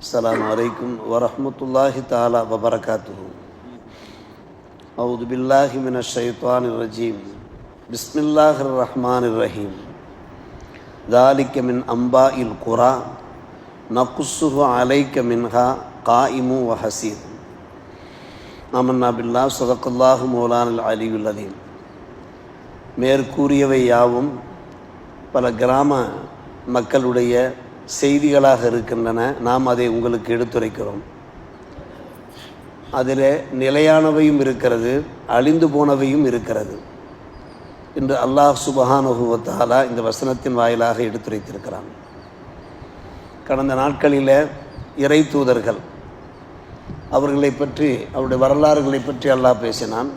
السلام عليكم ورحمة الله تعالى وبركاته أعوذ بالله من الشيطان الرجيم بسم الله الرحمن الرحيم ذلك من أنباء القرى نقصه عليك منها قائم وحسيد ஆமன்னா பில்லா சதக்கல்லாஹு மௌலான அலியுல் அலீம் மேற்கூறியவை யாவும் பல கிராம மக்களுடைய செய்திகளாக இருக்கின்றன நாம் அதை உங்களுக்கு எடுத்துரைக்கிறோம். அதில் நிலையானவையும் இருக்கிறது அழிந்து போனவையும் இருக்கிறது என்று அல்லாஹ் சுபஹானுகுவத்தாலா இந்த வசனத்தின் வாயிலாக எடுத்துரைத்திருக்கிறான். கடந்த நாட்களில் இறை தூதர்கள் அவர்களை பற்றி அவருடைய வரலாறுகளை பற்றி அல்லாஹ் பேசினான்.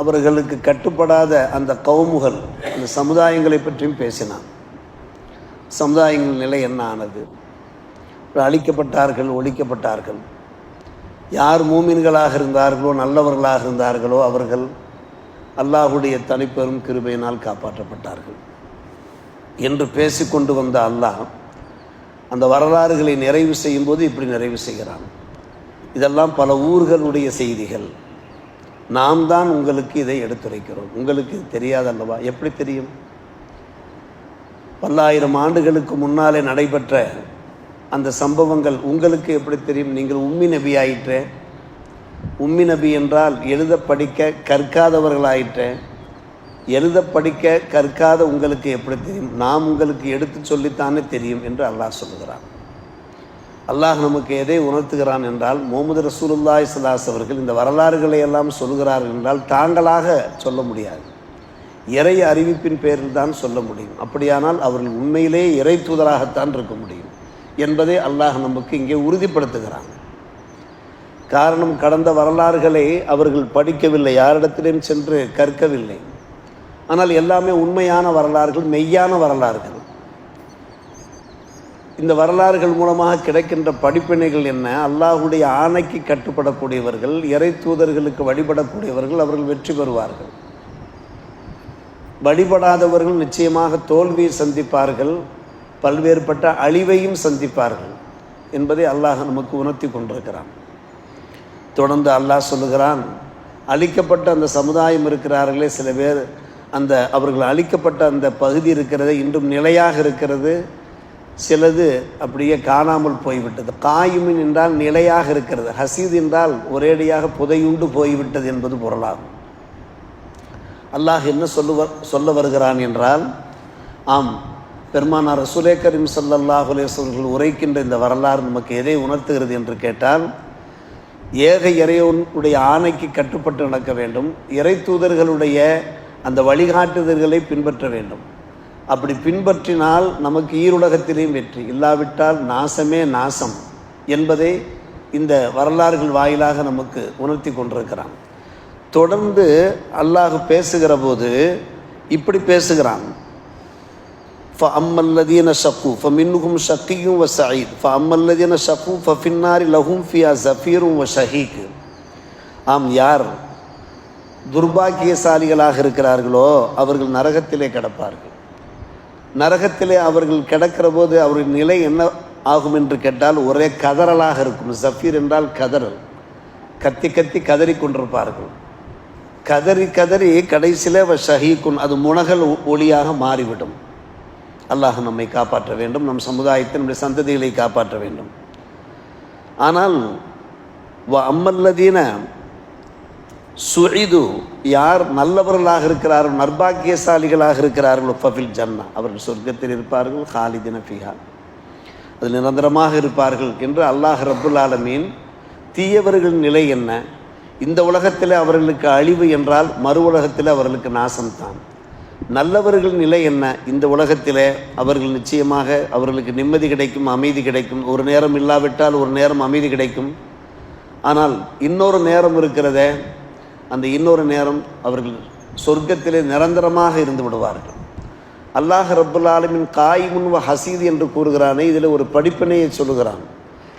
அவர்களுக்கு கட்டுப்படாத அந்த கவுமுகள் அந்த சமுதாயங்களை பற்றியும் பேசினான். சமுதாயங்கள் நிலை என்ன ஆனது? அழிக்கப்பட்டார்கள் ஒழிக்கப்பட்டார்கள். யார் மூமின்களாக இருந்தார்களோ நல்லவர்களாக இருந்தார்களோ அவர்கள் அல்லாஹுடைய தனிப்பெரும் கிருபையினால் காப்பாற்றப்பட்டார்கள். என்று பேசிக்கொண்டு வந்த அல்லாஹ் அந்த வரலாறுகளை நிறைவு செய்யும்போது இப்படி நிறைவு செய்கிறான். இதெல்லாம் பல ஊர்களுடைய செய்திகள். நாம் தான் உங்களுக்கு இதை எடுத்துரைக்கிறோம். உங்களுக்கு இது தெரியாதல்லவா எப்படி தெரியும்? பல்லாயிரம் ஆண்டுகளுக்கு முன்னாலே நடைபெற்ற அந்த சம்பவங்கள் உங்களுக்கு எப்படி தெரியும்? நீங்கள் உம்மி நபி ஆயிற்று. உம்மி நபி என்றால் எழுத படிக்க கற்காதவர்களாயிற்று. எழுத படிக்க கற்காத உங்களுக்கு எப்படி தெரியும்? நாம் உங்களுக்கு எடுத்து சொல்லித்தானே தெரியும் என்று அல்லாஹ் சொல்லுகிறான். அல்லாஹ் நமக்கு எதை உணர்த்துகிறான் என்றால் முகமது ரசூலுல்லாய் சலாஸ் அவர்கள் இந்த வரலாறுகளை எல்லாம் சொல்கிறார்கள் என்றால் தாங்களாக சொல்ல முடியாது. இறை அறிவிப்பின் பேரில் தான் சொல்ல முடியும். அப்படியானால் அவர்கள் உண்மையிலே இறை தூதராகத்தான் இருக்க முடியும். என்பதை அல்லாஹ் நமக்கு இங்கே உறுதிப்படுத்துகிறாங்க காரணம் கடந்த வரலாறுகளை அவர்கள் படிக்கவில்லை. யாரிடத்திலும் சென்று கற்கவில்லை. ஆனால் எல்லாமே உண்மையான வரலாறுகள் மெய்யான வரலாறுகள். இந்த வரலாறுகள் மூலமாக கிடைக்கின்ற படிப்பினைகள் என்ன? அல்லாஹுடைய ஆணைக்கு கட்டுப்படக்கூடியவர்கள் இறை தூதர்களுக்கு வழிபடக்கூடியவர்கள் அவர்கள் வெற்றி பெறுவார்கள். வழிபடாதவர்கள் நிச்சயமாக தோல்வியை சந்திப்பார்கள் பல்வேறுபட்ட அழிவையும் சந்திப்பார்கள் என்பதை அல்லாஹ் நமக்கு உணர்த்தி கொண்டிருக்கிறான். தொடர்ந்து அல்லாஹ் சொல்லுகிறான் அழிக்கப்பட்ட அந்த சமுதாயம் இருக்கிறார்களே சில பேர் அந்த அவர்கள் அழிக்கப்பட்ட அந்த பகுதி இருக்கிறது இன்றும் நிலையாக இருக்கிறது சிலது அப்படியே காணாமல் போய்விட்டது. காயுமின் என்றால் நிலையாக இருக்கிறது ஹசீத் என்றால் ஒரேடியாக புதையுண்டு போய்விட்டது என்பது பொருளாகும். அல்லாஹ் என்ன சொல்லுவ சொல்ல வருகிறான் என்றால் ஆம் பெருமானார் ரசூலே கரீம் சல்லாஹ் அலேஸ்வர்கள் உரைக்கின்ற இந்த வரலாறு நமக்கு எதை உணர்த்துகிறது என்று கேட்டால் ஏக இறைவனுடைய ஆணைக்கு கட்டுப்பட்டு நடக்க வேண்டும் இறை தூதர்களுடைய அந்த வழிகாட்டுதல்களை பின்பற்ற வேண்டும். அப்படி பின்பற்றினால் நமக்கு ஈருலகத்திலேயும் வெற்றி. இல்லாவிட்டால் நாசமே நாசம் என்பதை இந்த வரலாறுகள் வாயிலாக நமக்கு உணர்த்தி கொண்டிருக்கிறான். தொடர்ந்து அல்லாஹ் பேசுகிற போது இப்படி பேசுகிறான். ஃப அம்மல்லதீன ஷக்கு ஃப மின்னுகும் ஷக்கியும் வ ஃப அம்மல்லதீன ஷக்கு ஃபின்னாரி லஹும் ஃபியா ஜஃபீரும் வ ஷஹீக். ஆம் யார் துர்பாக்கியசாலிகளாக இருக்கிறார்களோ அவர்கள் நரகத்திலே கிடப்பார்கள். நரகத்திலே அவர்கள் கிடக்கிற போது அவர்கள் நிலை என்ன ஆகும் என்று கேட்டால் ஒரே கதறலாக இருக்கும். ஜஃபீர் என்றால் கதறல். கத்தி கத்தி கதறி கொண்டிருப்பார்கள். கதறி கதறி கடைசியில் ஷஹீக்குன் அது முனகல் ஒளியாக மாறிவிடும். அல்லாஹ் நம்மை காப்பாற்ற வேண்டும் நம் சமுதாயத்தை நம்முடைய சந்ததிகளை காப்பாற்ற வேண்டும். ஆனால் அம்மல்லதீன சுழிது யார் நல்லவர்களாக இருக்கிறார்கள் நர்பாக்கியசாலிகளாக இருக்கிறார்களோ ஃபபில் ஜன்னா அவர்கள் சொர்க்கத்தில் இருப்பார்கள் ஹாலிதின ஃபிஹா. அது நிரந்தரமாக இருப்பார்கள் என்று அல்லாஹ் ரபுல் ஆலமீன் தீயவர்கள் நிலை என்ன? இந்த உலகத்தில் அவர்களுக்கு அழிவு என்றால் மறு உலகத்தில் அவர்களுக்கு நாசம்தான். நல்லவர்கள் நிலை என்ன? இந்த உலகத்தில் அவர்கள் நிச்சயமாக அவர்களுக்கு நிம்மதி கிடைக்கும் அமைதி கிடைக்கும். ஒரு நேரம் இல்லாவிட்டால் ஒரு நேரம் அமைதி கிடைக்கும். ஆனால் இன்னொரு நேரம் இருக்கிறத அந்த இன்னொரு நேரம் அவர்கள் சொர்க்கத்திலே நிரந்தரமாக இருந்து விடுவார்கள். அல்லாஹ் ரப்புல் ஆலமின் காய்முன் வ ஹசீத் என்று கூறுகிறானே இதில் ஒரு படிப்பினையை சொல்லுகிறான்.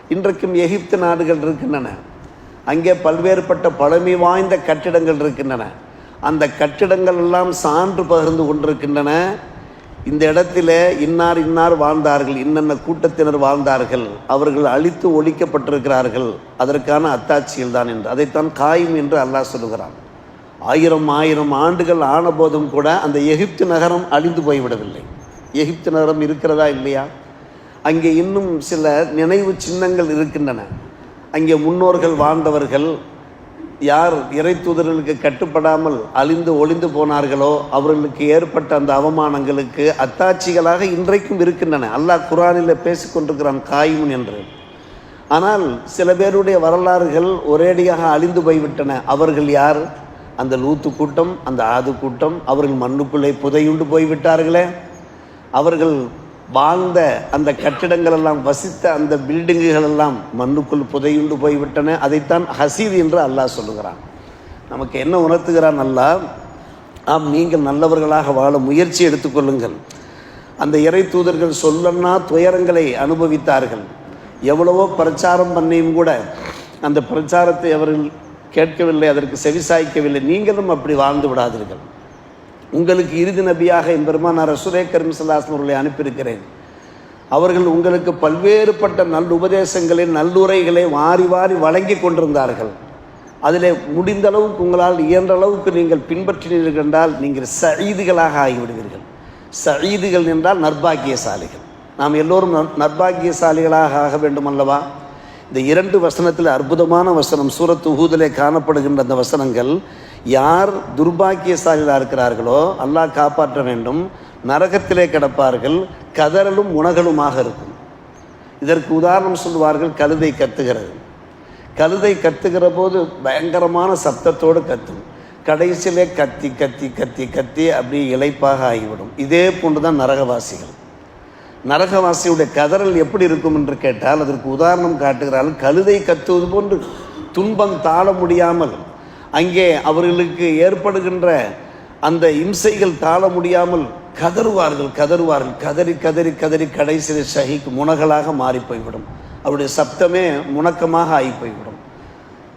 இன்றைக்கும் எகிப்து நாடுகள் இருக்கின்றன. அங்கே பல்வேறுபட்ட பழமை வாய்ந்த கட்டிடங்கள் இருக்கின்றன. அந்த கட்டிடங்கள் எல்லாம் சான்று பகிர்ந்து கொண்டிருக்கின்றன. இந்த இடத்துல இன்னார் இன்னார் வாழ்ந்தார்கள் இன்னென்ன கூட்டத்தினர் வாழ்ந்தார்கள் அவர்கள் அழித்து ஒழிக்கப்பட்டிருக்கிறார்கள் அதற்கான அத்தாட்சிகள் தான் என்று. அதைத்தான் காயும் என்று அல்லாஹ் சொல்லுகிறான். ஆயிரம் ஆயிரம் ஆண்டுகள் ஆன போதும் கூட அந்த எகிப்து நகரம் அழிந்து போய்விடவில்லை. எகிப்து நகரம் இருக்கிறதா இல்லையா? அங்கே இன்னும் சில நினைவு சின்னங்கள் இருக்கின்றன. அங்கே முன்னோர்கள் வாழ்ந்தவர்கள் யார் இறை தூதர்களுக்கு கட்டுப்படாமல் அழிந்து ஒளிந்து போனார்களோ அவர்களுக்கு ஏற்பட்ட அந்த அவமானங்களுக்கு அத்தாட்சிகளாக இன்றைக்கும் இருக்கின்றன. அல்லாஹ் குரானில் பேசிக்கொண்டிருக்கிறான் காயும் என்று. ஆனால் சில பேருடைய வரலாறுகள் ஒரேடியாக அழிந்து போய்விட்டன. அவர்கள் யார்? அந்த லூத்து கூட்டம் அந்த ஆது கூட்டம் அவர்கள் மண்ணுக்குள்ளே புதையுண்டு போய்விட்டார்களே. அவர்கள் வாழ்ந்த அந்த கட்டிடங்கள் எல்லாம் வசித்த அந்த பில்டிங்குகள் எல்லாம் மண்ணுக்குள் புதையுண்டு போய்விட்டன. அதைத்தான் ஹசீர் என்று அல்லாஹ் சொல்லுகிறான். நமக்கு என்ன உணர்த்துகிறான் அல்லாஹ் ஆம் நீங்கள் நல்லவர்களாக வாழ முயற்சி எடுத்துக்கொள்ளுங்கள் அந்த இறை தூதர்கள் சொல்லன்னா துயரங்களை அனுபவித்தார்கள். எவ்வளவோ பிரச்சாரம் பண்ணியும் கூட அந்த பிரச்சாரத்தை அவர்கள் கேட்கவில்லை அதற்கு செவிசாய்க்கவில்லை. நீங்களும் அப்படி வாழ்ந்து விடாதீர்கள். உங்களுக்கு இறுதி நபியாக எம்பெருமானார் ரசுரே கரீம் சல்லாஸ்லம் அவர்களை அனுப்பியிருக்கிறேன். அவர்கள் உங்களுக்கு பல்வேறுபட்ட நல்ல உபதேசங்களை நல்லுரைகளை வாரி வாரி வழங்கி கொண்டிருந்தார்கள். அதில் முடிந்த அளவுக்கு உங்களால் இயன்ற அளவுக்கு நீங்கள் பின்பற்றினீர்கள் என்றால் நீங்கள் சயீதுகளாக ஆகிவிடுவீர்கள். சயீதுகள் என்றால் நர்பாக்கியசாலிகள் நாம் எல்லோரும் நற்- நர்பாக்கியசாலிகளாக ஆக வேண்டும் அல்லவா? இந்த இரண்டு வசனத்தில் அற்புதமான வசனம் சூரத் உஹூதிலே காணப்படுகின்ற அந்த வசனங்கள் யார் துர்பாக்கியசாலிகளாக இருக்கிறார்களோ அல்லாஹ் காப்பாற்ற வேண்டும். நரகத்திலே கிடப்பார்கள் கதறலும் உணகலுமாக இருக்கும். இதற்கு உதாரணம் சொல்வார்கள் கழுதை கத்துகிறது. கழுதை கத்துகிற போது பயங்கரமான சப்தத்தோடு கத்தும். கடைசியிலே கத்தி கத்தி கத்தி கத்தி அப்படியே இளைப்பாக ஆகிவிடும். இதே போன்று தான் நரகவாசிகள். நரகவாசியுடைய கதறல் எப்படி இருக்கும் என்று கேட்டால் அதற்கு உதாரணம் காட்டுகிறார்கள் கழுதை கத்துவது போன்று துன்பம் தாழ முடியாமல் அங்கே அவர்களுக்கு ஏற்படுகின்ற அந்த இம்சைகள் தாழ முடியாமல் கதறுவார்கள் கதறுவார்கள். கதறி கதறி கதறி கடைசியில் ஷஹிக்கு முனகளாக மாறி போய்விடும் அவருடைய சப்தமே முணக்கமாக ஆகி போய்விடும்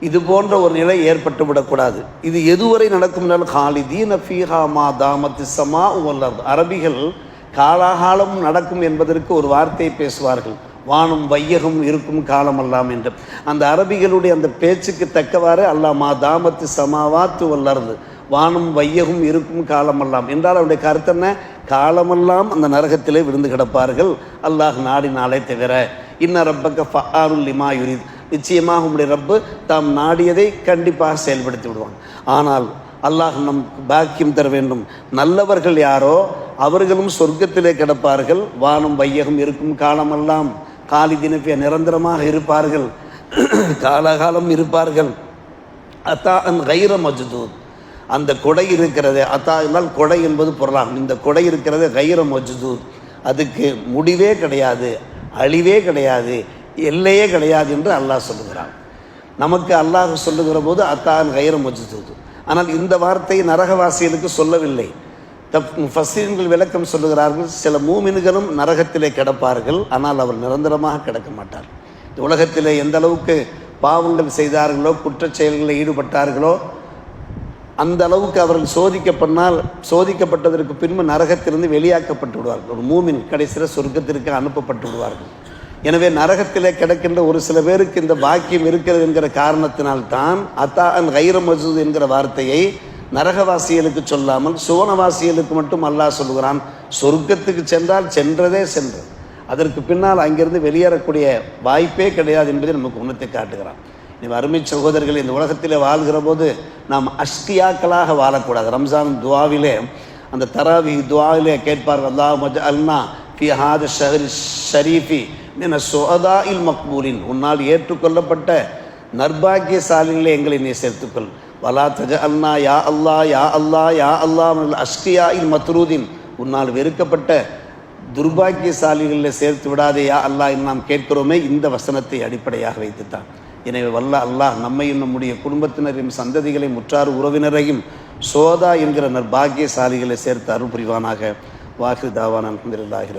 இது போன்ற ஒரு நிலை ஏற்பட்டு விடக்கூடாது. இது எதுவரை நடக்கும் ஹாலிதீன ஃபீஹா மா தாமத்து சமா அரபிகள் காலாகாலம் நடக்கும் என்பதற்கு ஒரு வார்த்தையை பேசுவார்கள். வானம் வையகம் இருக்கும் காலமல்லாம் என்று. அந்த அரபிகளுடைய அந்த பேச்சுக்கு தக்கவாறு அல்லாஹ் மா தாமத்து சமாவாத்து வல்லர்ந்து வானும் வையகம் இருக்கும் காலமல்லாம். என்றால் அவருடைய கருத்து என்ன? காலமெல்லாம் அந்த நரகத்திலே விழுந்து கிடப்பார்கள். அல்லாஹ் நாடினாலே தவிர. இன்ன ரப்பக்க ஃபஆருல் லிமா யுரித். நிச்சயமாக உங்களுடைய ரப்பு தாம் நாடியதை கண்டிப்பாக செயல்படுத்தி விடுவான். ஆனால் அல்லாஹ் நம் பாக்கியம் தர வேண்டும். நல்லவர்கள் யாரோ? அவர்களும் சொர்க்கத்திலே கிடப்பார்கள். வானம் வையகம் இருக்கும் காலமெல்லாம். காலி தினப்பிய நிரந்தரமாக இருப்பார்கள். காலகாலம் இருப்பார்கள். அத்தா அன் கைர மஜ்தூத். அந்த கொடை இருக்கிறது அத்தா என்றால் கொடை என்பது பொருளாகும். இந்த கொடை இருக்கிறது கைர மஜ்தூத். அதுக்கு முடிவே கிடையாது அழிவே கிடையாது எல்லையே கிடையாது என்று அல்லாஹ் சொல்லுகிறான். நமக்கு அல்லாஹ் சொல்லுகிற போது அத்தான் கைர மஜ்தூத். ஆனால் இந்த வார்த்தை நரகவாசிகளுக்கு சொல்லவில்லை. தப் ஃபசீன்கள் விளக்கம் சொல்லுகிறார்கள் சில மூமின்களும் நரகத்திலே கிடப்பார்கள் ஆனால் அவர் நிரந்தரமாக கிடக்க மாட்டார். இந்த உலகத்திலே எந்த அளவுக்கு பாவங்கள் செய்தார்களோ குற்றச் செயல்களில் ஈடுபட்டார்களோ அந்த அளவுக்கு அவர்கள் சோதிக்கப்பட்டால் சோதிக்கப்பட்டதற்கு பின்பு நரகத்திலிருந்து வெளியாக்கப்பட்டு விடுவார்கள். ஒரு மூமின் கடைசியில் சொர்க்கத்திற்கு அனுப்பப்பட்டு விடுவார்கள். எனவே நரகத்திலே கிடக்கின்ற ஒரு சில பேருக்கு இந்த பாக்கியம் இருக்கிறது என்கிற காரணத்தினால்தான் அத்தா அன் கைர மசூத் என்கிற வார்த்தையை நரகவாசிகளுக்கு சொல்லாமல் சுவனவாசிகளுக்கு மட்டும் அல்லாஹ் சொல்லுகிறான். சொர்க்கத்துக்கு சென்றால் சென்றதே சென்றது அதற்கு பின்னால் அங்கிருந்து வெளியேறக்கூடிய வாய்ப்பே கிடையாது என்பதை நமக்கு உணர்த்தி காட்டுகிறான். நீ அருமை சகோதரர்கள் இந்த உலகத்தில் வாழ்கிற போது நாம் அஷ்டியாக்களாக வாழக்கூடாது. ரம்ஜான் துவாவிலே அந்த தராவி துவாவிலே கேட்பார்கள் அல்லாஹ் மஜ் அல்னா ஃபி ஹாத ஷஹரி ஷரீஃபி என சுஹதா இல் மக்பூலின். உன்னால் ஏற்றுக்கொள்ளப்பட்ட நர்பாகியசாலிகளே எங்களை நீ சேர்த்துக்கொள். வலா தஜ அல்னா யா அல்லா யா அல்லா யா அல்லா அஷ்கியா இல் மத்ரூதின். உன்னால் வெறுக்கப்பட்ட துர்பாக்கியசாலிகளில் சேர்த்து விடாதே யா அல்லாஹ் என்று நாம் கேட்கிறோமே இந்த வசனத்தை அடிப்படையாக வைத்துத்தான். எனவே வல்ல அல்லாஹ் நம்மையும் நம்முடைய குடும்பத்தினரையும் சந்ததிகளையும் முற்றாறு உறவினரையும் சோதா என்கிற நற்பாகியசாலிகளை சேர்த்து அருள் புரிவானாக. வாக்கு தாவான் அலமதுல்லாஹி